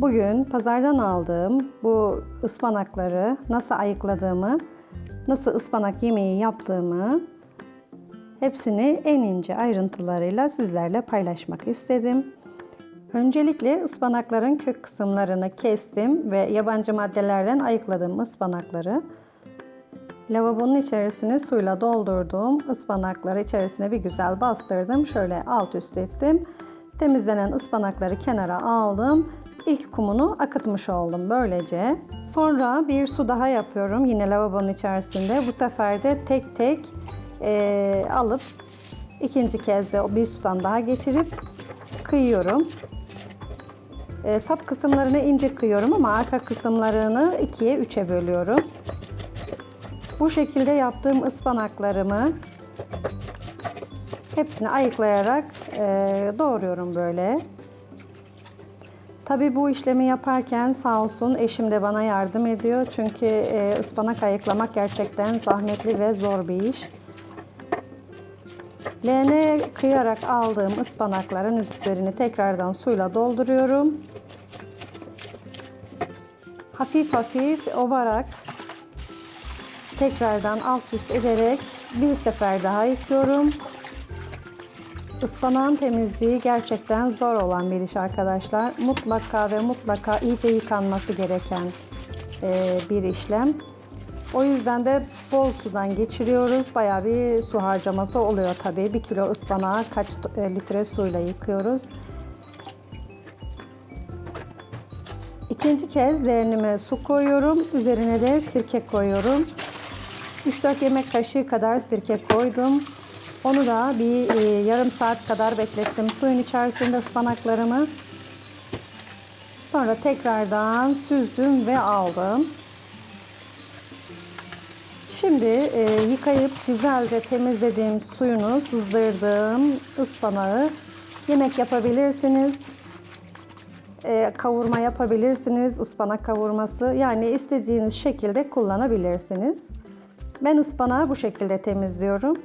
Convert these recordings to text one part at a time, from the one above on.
Bugün pazardan aldığım bu ıspanakları nasıl ayıkladığımı, nasıl ıspanak yemeği yaptığımı hepsini en ince ayrıntılarıyla sizlerle paylaşmak istedim. Öncelikle ıspanakların kök kısımlarını kestim ve yabancı maddelerden ayıkladım ıspanakları. Lavabonun içerisine suyla doldurduğum ıspanakları içerisine bir güzel bastırdım. Şöyle alt üst ettim. Temizlenen ıspanakları kenara aldım. İlk kumunu akıtmış oldum böylece. Sonra bir su daha yapıyorum yine lavabonun içerisinde. Bu sefer de tek tek eee, alıp ikinci kez de bir sudan daha geçirip kıyıyorum. E, sap kısımlarını ince kıyıyorum ama arka kısımlarını ikiye üçe bölüyorum. Bu şekilde yaptığım ıspanaklarımı hepsini ayıklayarak e, doğruyorum böyle. Tabii bu işlemi yaparken sağ olsun eşim de bana yardım ediyor. Çünkü e, ıspanak ayıklamak gerçekten zahmetli ve zor bir iş. Leğene kıyarak aldığım ıspanakların üzerini tekrardan suyla dolduruyorum. Hafif hafif ovarak tekrardan alt üst ederek bir sefer daha yıkıyorum. Ispanağın temizliği gerçekten zor olan bir iş arkadaşlar. Mutlaka ve mutlaka iyice yıkanması gereken e, bir işlem. O yüzden de bol sudan geçiriyoruz. Bayağı bir su harcaması oluyor tabii. Bir kilo ıspanağı kaç e, litre suyla yıkıyoruz. İkinci kez leğenime su koyuyorum. Üzerine de sirke koyuyorum. 3-4 yemek kaşığı kadar sirke koydum. Onu da bir e, yarım saat kadar beklettim suyun içerisinde ıspanaklarımı. Sonra tekrardan süzdüm ve aldım. Şimdi e, yıkayıp güzelce temizlediğim suyunu sızdırdığım ıspanağı yemek yapabilirsiniz. E, kavurma yapabilirsiniz, ıspanak kavurması. Yani istediğiniz şekilde kullanabilirsiniz. Ben ıspanağı bu şekilde temizliyorum.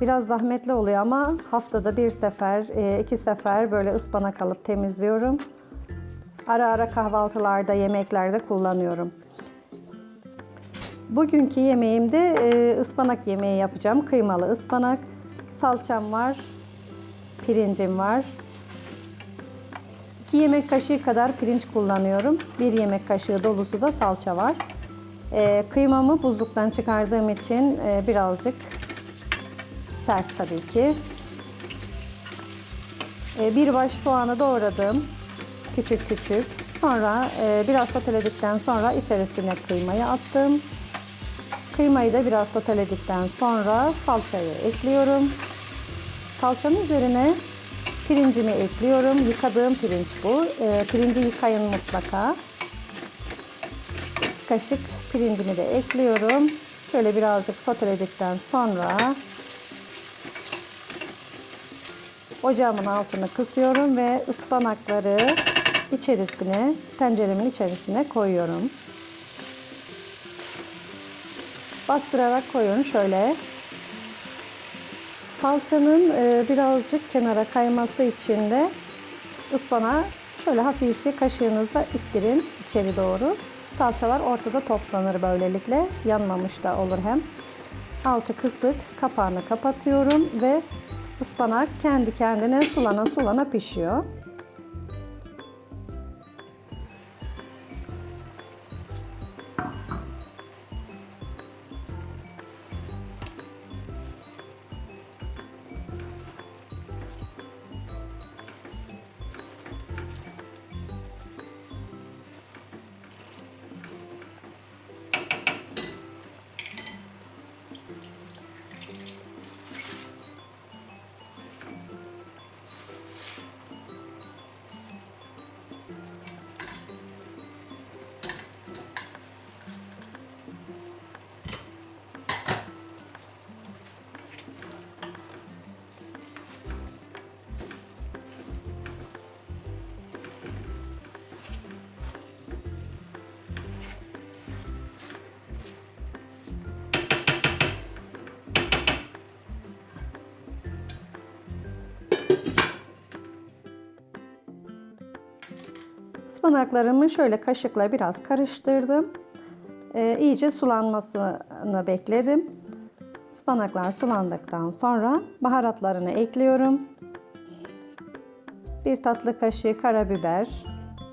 Biraz zahmetli oluyor ama haftada bir sefer, e, iki sefer böyle ıspanak alıp temizliyorum. Ara ara kahvaltılarda, yemeklerde kullanıyorum. Bugünkü yemeğimde e, ıspanak yemeği yapacağım. Kıymalı ıspanak. Salçam var. Pirincim var. 2 yemek kaşığı kadar pirinç kullanıyorum. 1 yemek kaşığı dolusu da salça var. E, kıymamı buzluktan çıkardığım için birazcık sert tabii ki. E, bir baş soğanı doğradım. Küçük küçük. Sonra e, biraz soteledikten sonra içerisine kıymayı attım. Kıymayı da biraz soteledikten sonra salçayı ekliyorum. Salçanın üzerine pirincimi ekliyorum. Yıkadığım pirinç bu. E, pirinci yıkayın mutlaka. İki kaşık pirincimi de ekliyorum. Şöyle birazcık soteledikten sonra ocağımın altını kısıyorum ve ıspanakları içerisine, tenceremin içerisine koyuyorum. Bastırarak koyuyorum şöyle. Salçanın e, birazcık kenara kayması için de ıspanağı şöyle hafifçe kaşığınızla ittirin içeri doğru. Salçalar ortada toplanır böylelikle. Yanmamış da olur hem. Altı kısık kapağını kapatıyorum ve ıspanak kendi kendine sulana sulana pişiyor. Ispanaklarımı şöyle kaşıkla biraz karıştırdım. Ee, iyice sulanmasını bekledim. Ispanaklar sulandıktan sonra baharatlarını ekliyorum. Bir tatlı kaşığı karabiber,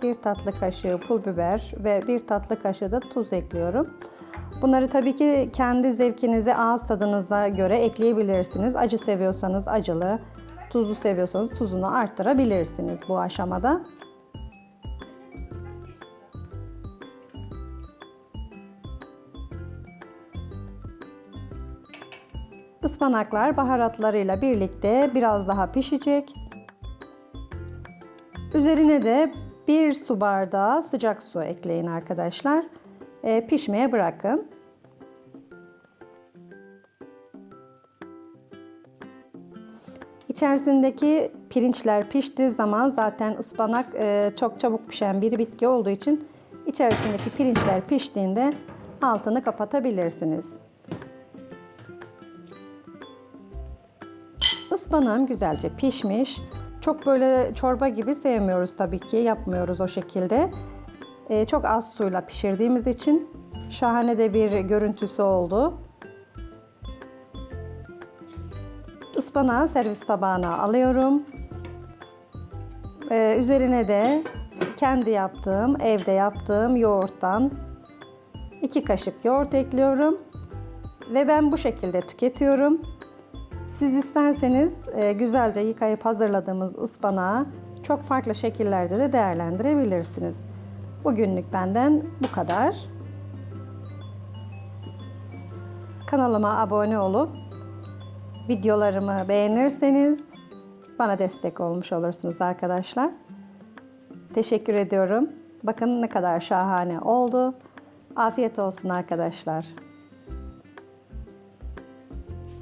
bir tatlı kaşığı pul biber ve bir tatlı kaşığı da tuz ekliyorum. Bunları tabii ki kendi zevkinize, ağız tadınıza göre ekleyebilirsiniz. Acı seviyorsanız acılı, tuzlu seviyorsanız tuzunu arttırabilirsiniz bu aşamada. Ispanaklar baharatlarıyla birlikte biraz daha pişecek. Üzerine de bir su bardağı sıcak su ekleyin arkadaşlar. Ee, pişmeye bırakın. İçerisindeki pirinçler piştiği zaman zaten ıspanak e, çok çabuk pişen bir bitki olduğu için içerisindeki pirinçler piştiğinde altını kapatabilirsiniz. Ispanağım güzelce pişmiş. Çok böyle çorba gibi sevmiyoruz tabii ki. Yapmıyoruz o şekilde. Ee, çok az suyla pişirdiğimiz için şahane de bir görüntüsü oldu. Ispanağı servis tabağına alıyorum. Ee, üzerine de kendi yaptığım, evde yaptığım yoğurttan iki kaşık yoğurt ekliyorum. Ve ben bu şekilde tüketiyorum. Siz isterseniz e, güzelce yıkayıp hazırladığımız ıspanağı çok farklı şekillerde de değerlendirebilirsiniz. Bugünlük benden bu kadar. Kanalıma abone olup videolarımı beğenirseniz bana destek olmuş olursunuz arkadaşlar. Teşekkür ediyorum. Bakın ne kadar şahane oldu. Afiyet olsun arkadaşlar.